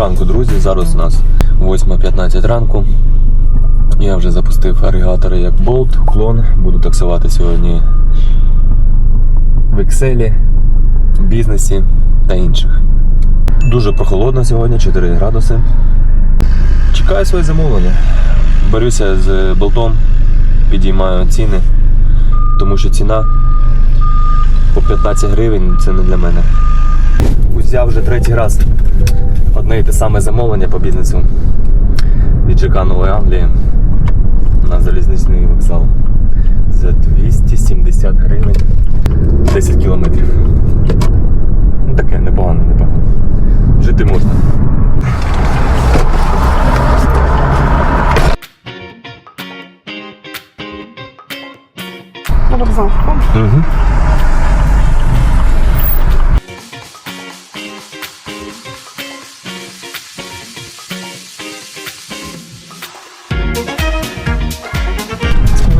ранку, друзі. Зараз у нас 8.15 ранку. Я вже запустив агрегатори як Bolt, клон. Буду таксувати сьогодні в Excel, бізнесі та інших. Дуже прохолодно сьогодні, 4 градуси. Чекаю своє замовлення. Борюся з болтом, підіймаю ціни, тому що ціна по 15 гривень це не для мене. Взяв вже третій раз одне те саме замовлення по бізнесу від ЖК Нової Англії на залізничний вокзал за 270 гривень 10 кілометрів. Ну, таке непогано, непогано. Жити можна.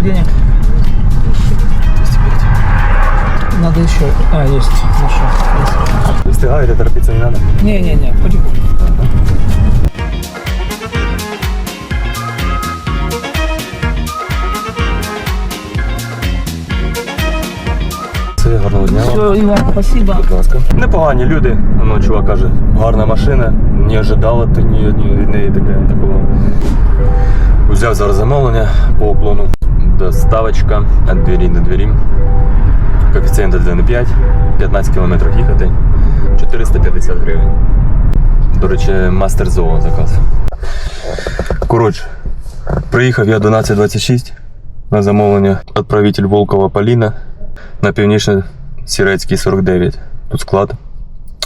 Сколько денег? 205. Надо еще. А, есть. Нашел. Есть. Встигаєте, торопитися не треба? Не-не-не, потихоньку. Все, гарного дня. вам. Спасибо. Будь ласка. Непогані люди. Воно чувак каже, гарна машина. Не ожидала ти ні, ні від неї такого. Взяв зараз замовлення по уклону. Доставочка від двері до двері. Коефіцієнт 1,5, 15 км їхати, 450 гривень. До речі, мастер зоо заказ. Коротше, приїхав я 12.26 на замовлення. Відправитель Волкова Поліна на північне Сірецький 49. Тут склад.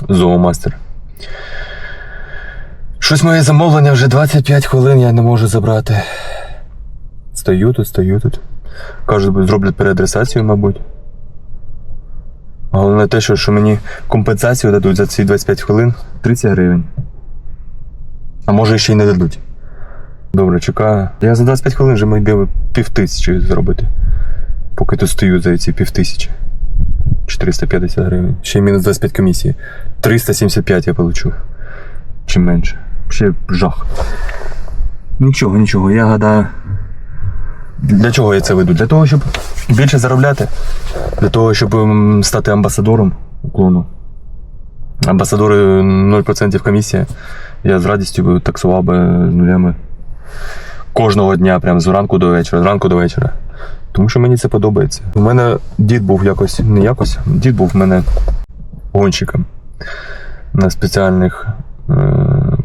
Зоомастер. Щось моє замовлення вже 25 хвилин я не можу забрати. Стою тут, стою тут. Кажуть, зроблять переадресацію, мабуть. Головне те, що, що мені компенсацію дадуть за ці 25 хвилин 30 гривень. А може ще й не дадуть. Добре, чекаю. Я за 25 хвилин вже маю пів тисячі зробити. Поки тут стою за ці пів тисячі. 450 гривень. Ще й мінус 25 комісії. 375 я получу. Чи менше. Ще жах. Нічого, нічого. Я гадаю. Для чого я це веду? Для того, щоб більше заробляти. Для того, щоб ем, стати амбасадором уклону. Амбасадори 0% комісія. Я з радістю таксував би нулями кожного дня, прям з ранку до вечора, з ранку до вечора. Тому що мені це подобається. У мене дід був якось, не якось, дід був в мене гонщиком на спеціальних е-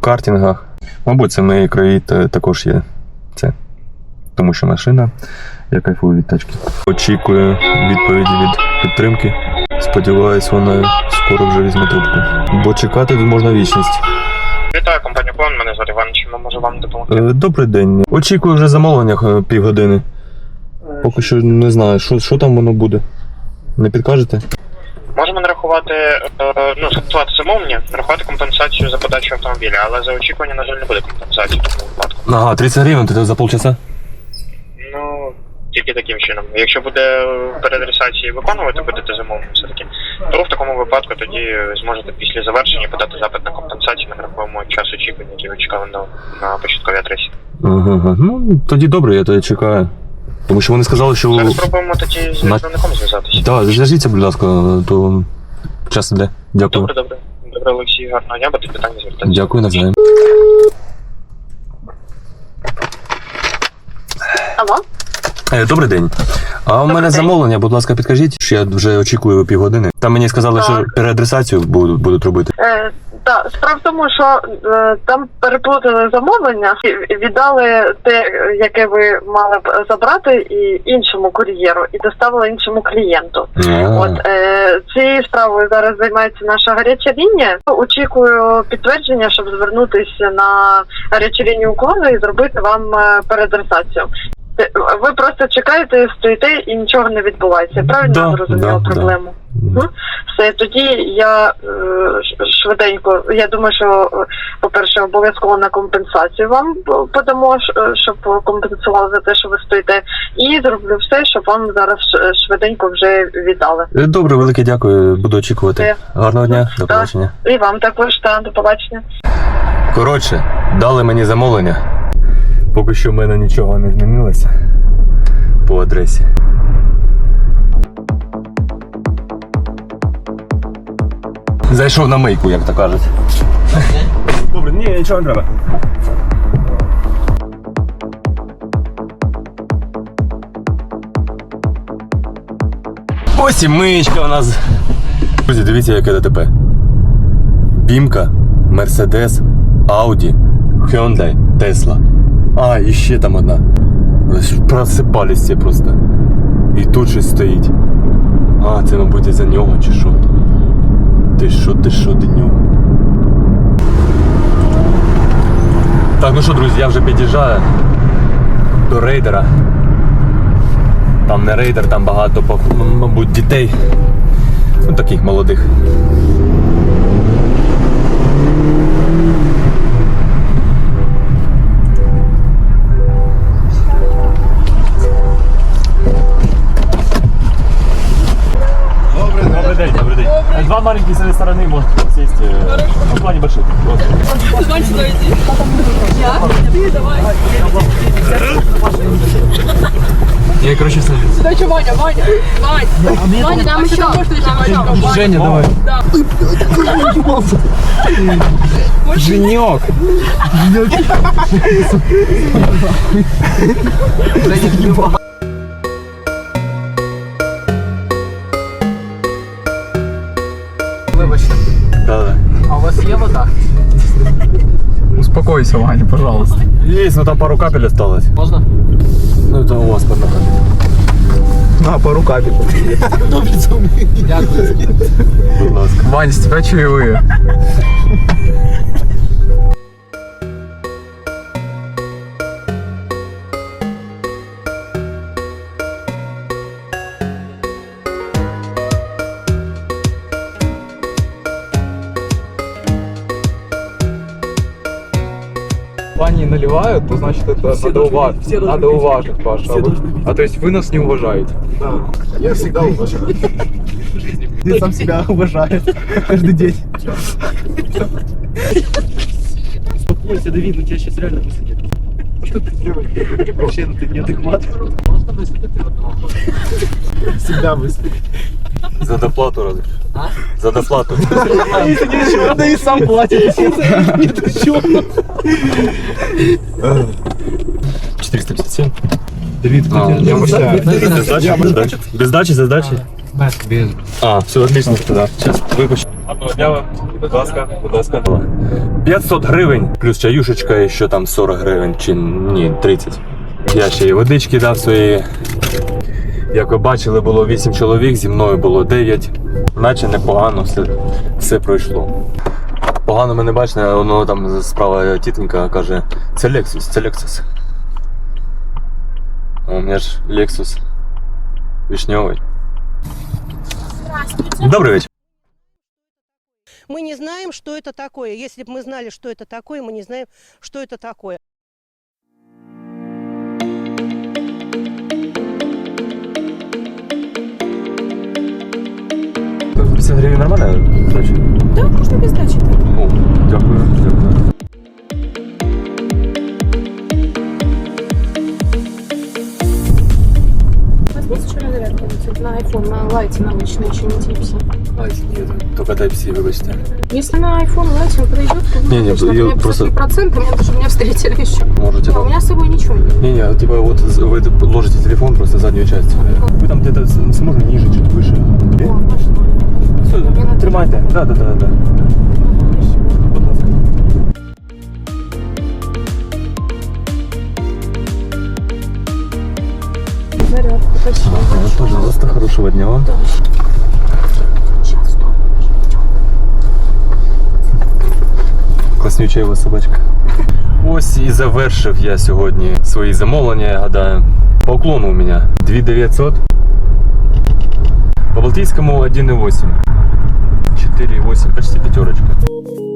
картингах. Мабуть, це в моєї краї також є це. Тому що машина, я кайфую від тачки. Очікую відповіді від підтримки. Сподіваюсь, вона скоро вже візьме трубку. Бо чекати тут можна вічність. Вітаю, компанію Клон, мене звати Іван, чим ми можемо вам допомогти? Е, Добрий день. Очікую вже замовлення е, півгодини. Поки що не знаю, що, що там воно буде. Не підкажете? Можемо нарахувати, е, ну, сплати замовлення, нарахувати компенсацію за подачу автомобіля, але за очікування, на жаль, не буде компенсації в такому випадку. Ага, 30 гривень, то за полчаса? Ну, тільки таким чином. Якщо буде в переадресації виконувати будете замовлення все-таки, то в такому випадку тоді зможете після завершення подати запит на компенсацію, ми нарахуємо час очікування, який ви чекали на, на початковій адресі. Ага. Ну, тоді добре, я тоді чекаю. Тому що вони сказали, що. Зараз спробуємо тоді з На- представником зв'язатися. Так, зв'яжіться, будь ласка, то час іде. Дякую. Добре, добре. Добре, Олексій, гарного дня, буде питання звертатися. Дякую навзаєм. Алло? Е, Добрий день. А у мене день. замовлення, будь ласка, підкажіть, що я вже очікую півгодини. Там мені сказали, що Так. переадресацію будуть, будуть робити. Е, так, справа в тому, що е, там переплутали замовлення, і віддали те, яке ви мали б забрати, і іншому кур'єру, і доставили іншому клієнту. А, От е, цією справою зараз займається наша гаряча лінія. Очікую підтвердження, щоб звернутися на гарячу лінію уклону і зробити вам е, переадресацію. Е, Ви просто чекаєте, стоїте і нічого не відбувається. Правильно Да, я зрозуміла да, да. проблему? Мгм. Все, тоді я е, швиденько. Я думаю, що, е, по-перше, обов'язково на компенсацію вам подамо, щоб компенсували за те, що ви стоїте, і зроблю все, щоб вам зараз швиденько вже віддали. Е, Добре, велике дякую. Буду очікувати. Все. Гарного дня, до Так. побачення. І вам також та до побачення. Коротше, дали мені замовлення. Поки що в мене нічого не змінилося по адресі. Зайшов на мийку, як то кажуть. Добре, ні, нічого не треба. Ось і миєчка у нас. Друзі, дивіться, яке ДТП. Бімка, Мерседес, Ауді, Hyundai, Тесла. А, і ще там одна. Просипались всі просто. І тут щось стоїть. А, це, мабуть, із-за нього чи що. Ти що, ти що, денюк? Так, ну що, друзі, я вже під'їжджаю до рейдера. Там не рейдер, там багато, мабуть, дітей. Ну, таких молодих. маленький с этой стороны может сесть. Э, ну, в плане Я? Короче, сажусь. Сюда еще Ваня, Ваня. Ваня. Ваня, там еще. Там Женя, давай. Да. Женек. Женек. Женек. А у вас є вода? Успокойся, Ваня, пожалуйста. Есть, но там пару капель осталось. Можно? Ну, это у вас пару капель. На, пару капель. Дякую. Будь ласка. Вань, с тебя чаевые. Наливают, то значит это надо, ува- надо уважить, Паша. А, вы- а то есть вы нас не уважаете. Я всегда уважаю. Ты сам себя уважаешь каждый день. Успокойся, Давид, у тебя сейчас реально высадит. Что ты делаешь? Вообще, ну ты неадекватный. Всегда высадит. За доплату разве? А? За доплату. А да и сам платит. Нет, еще. 457. Давид, без Без сдачи. сдачи? Без? Без за. А, все, отлично тогда. Сейчас випущу. Одного дня, будь ласка, будь ласка. 500 гривень, плюс чаюшечка, і ще там 40 гривень, чи ні, 30. Я ще й водички дав своєї. Як ви бачили, було 8 чоловік, зі мною було 9. Наче непогано все, все пройшло. Погано ми не бачили, воно там справа тітенька каже, це Lexus, це Lexus. А у мене ж Lexus вишньовий. Добрий вечір. Мы не знаем, что это такое. Если бы мы знали, что это такое, мы не знаем, что это такое. Так, 50 гривень нормально здача? Да, можно без дачи. так. О, дякую, дякую. Возьмите на iPhone, на лайте научно, еще не типси. А, нет, только Type-C, вибачте. Если на iPhone лайте он подойдет, то Не, не, конечно, я просто- 53%, меня даже меня встретили еще. Можете А у меня с собой ничего нет. Не-не, типа вот вы ложите телефон просто заднюю часть. Вы там где-то с- сможете ниже, чуть выше. О, пошло. Тримайте. Да, да, да, да. Будь ласка. Зарядку, пожалуйста, хорошего дня вам. Класнюча його собачка. Ось і завершив я сьогодні свої замовлення, я гадаю. По уклону у мене 2900. По Балтийскому 1,8. 4,8, почти пятерочка.